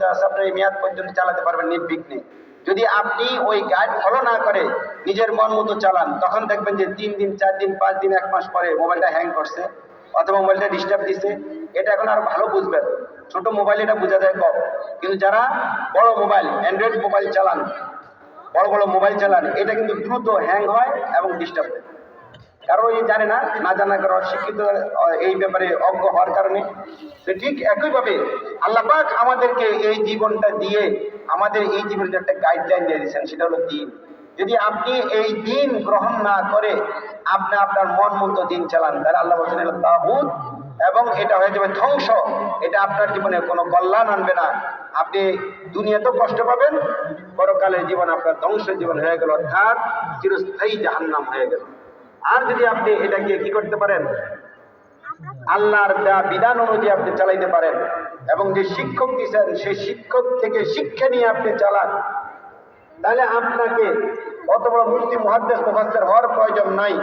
পর্যন্ত আছে, আপনার এই মেয়াদ পর্যন্ত চালাতে পারবেন নির্বিঘ্নে যদি আপনি ওই গাইড ফলো না করে নিজের মন মতো চালান, তখন দেখবেন যে তিন দিন, চার দিন, পাঁচ দিন, এক মাস পরে মোবাইলটা হ্যাং করছে, অথবা মোবাইলটা ডিস্টার্ব দিছে। এটা এখন আরও ভালো বুঝবেন। ছোট মোবাইল এটা বোঝা যায় কম। কিন্তু যারা বড় মোবাইল অ্যান্ড্রয়েড মোবাইল চালান, বড় বড় মোবাইল চালান, এটা কিন্তু দ্রুত হ্যাং হয় এবং ডিস্টার্ব দেয় কারণ এই জানে না না জানা কারণ শিক্ষিত এই ব্যাপারে অজ্ঞ হওয়ার কারণে। তো ঠিক একইভাবে আল্লাহ পাক আমাদেরকে এই জীবনটা দিয়ে আমাদের এই জীবনের একটা গাইডলাইন দিয়ে দিয়েছেন, সেটা হলো দিন। যদি আপনি এই দিন গ্রহণ না করে আপনি আপনার মন মতো দিন চালান, তাহলে আল্লাহ বলছেন তাহুদ এবং এটা হয়ে যাবে ধ্বংস। এটা আপনার জীবনে কোনো কল্যাণ আনবে না। আপনি দুনিয়াতেও কষ্ট পাবেন, পরকালের জীবন আপনার ধ্বংস জীবন হয়ে গেল, অর্থাৎ চিরস্থায়ী জাহান্নাম হয়ে গেল। আর যদি আপনি এটাকে কি করতে পারেন? আল্লাহর যা বিধান অনুযায়ী আপনি চালাইতে পারেন এবং যে শিক্ষক দিচ্ছেন সেই শিক্ষক থেকে শিক্ষা নিয়ে আপনি চালান, তাহলে আপনাকে অত বড় মূর্তি মহাদ্দেশ মুখাস্তের হওয়ার প্রয়োজন নাই।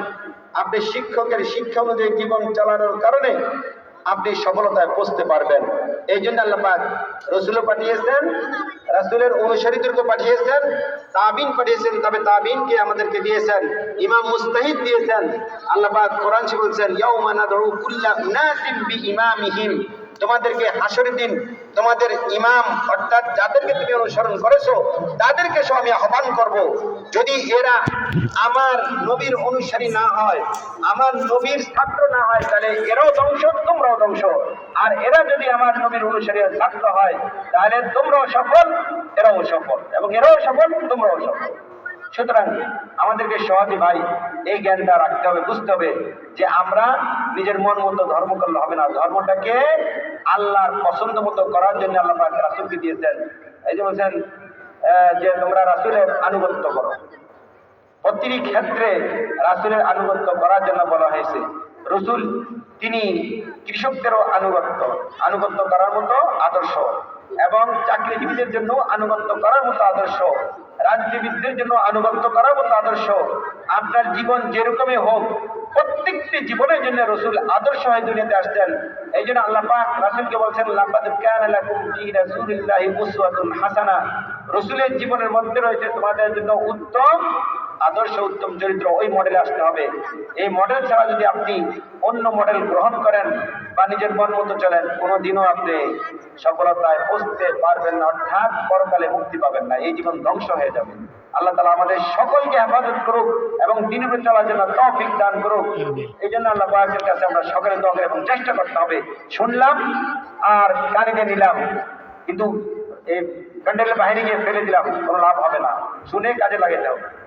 আপনি শিক্ষকের শিক্ষা অনুযায়ী জীবন চালানোর কারণে আপনি সফলতায় পৌঁছতে পারবেন। এই জন্য আল্লাহ রসুলও পাঠিয়েছেন, রাসুলের অনুসারীদেরকে পাঠিয়েছেন, তাবিন পাঠিয়েছেন, তবে তাবিনকে আমাদেরকে দিয়েছেন, ইমাম মুস্তাহিদ দিয়েছেন। আল্লাহ কোরআন বলছেন ইয়াউমা নাদউ কুল্লা উনাসিম বিইমামিহিম। তোমাদেরকে হাসরের দিন তোমাদের ইমাম, অর্থাৎ যাদেরকে তুমি অনুসরণ করেছ, তাদেরকে সব আমি আহ্বান করব। যদি এরা আমার নবীর অনুসারী না হয়, আমার নবীর ছাত্র না হয়, তাহলে এরাও ধ্বংস, তোমরাও ধ্বংস। আর এরা যদি আমার নবীর অনুসারী ছাত্র হয়, তাহলে তোমরাও সফল, এরাও সফল। এবং এরাও সফল, তোমরাও সফল। সুতরাং আমাদেরকে সহজে ভাই, এই জ্ঞানটা রাখতে হবে, বুঝতে হবে যে আমরা নিজের মন মতো ধর্ম করলে হবে না। ধর্মটাকে আল্লাহর পছন্দ মতো করার জন্য আল্লাহ রাসুলকে দিয়েছেন। এই যে বলছেন যে তোমরা রাসুলের আনুগত্য করো। প্রতিটি ক্ষেত্রে রাসুলের আনুগত্য করার জন্য বলা হয়েছে। রসুল, তিনি কৃষকদেরও আনুগত্য। আনুগত্য করার মতো আদর্শ। এবং চাকরিজীবীদের জন্য আনুগত্য করার মতো আদর্শ, রাজনীতিবিদদের জন্য আনুগত্য করার মতো আদর্শ, আপনার জীবন যেরকমই হোক, প্রত্যেকটি জীবনের জন্য রসুল আদর্শ হয়ে দুনিয়াতে আসছেন। এই জন্য আল্লাহ পাক রাসুলকে বলছেন রসুলের জীবনের মধ্যে রয়েছে তোমাদের জন্য উত্তম আদর্শ উত্তম চরিত্র ওই মডেলে আসতে হবে। এই মডেল ছাড়া যদি আপনি অন্য মডেল গ্রহণ করেন বা নিজের মন মতো চলেন কোনোদিনও আপনি সফলতায় পৌঁছতে পারবেন না অর্থাৎ পরকালে মুক্তি পাবেন না। এই জীবন ধ্বংস হয়ে যাবে। আল্লাহ তালা আমাদের সকলকে হেফাজত করুক এবং উপর চলার জন্য তৌফিক দান করুক। এই জন্য আল্লাহ পাকের কাছে আমরা সকলে দোয়া এবং চেষ্টা করতে হবে। শুনলাম আর কানিতে নিলাম কিন্তু এই প্যান্ডেলের বাইরে গিয়ে ফেলে দিলাম কোনো লাভ হবে না। শুনে কাজে লাগাতে হবে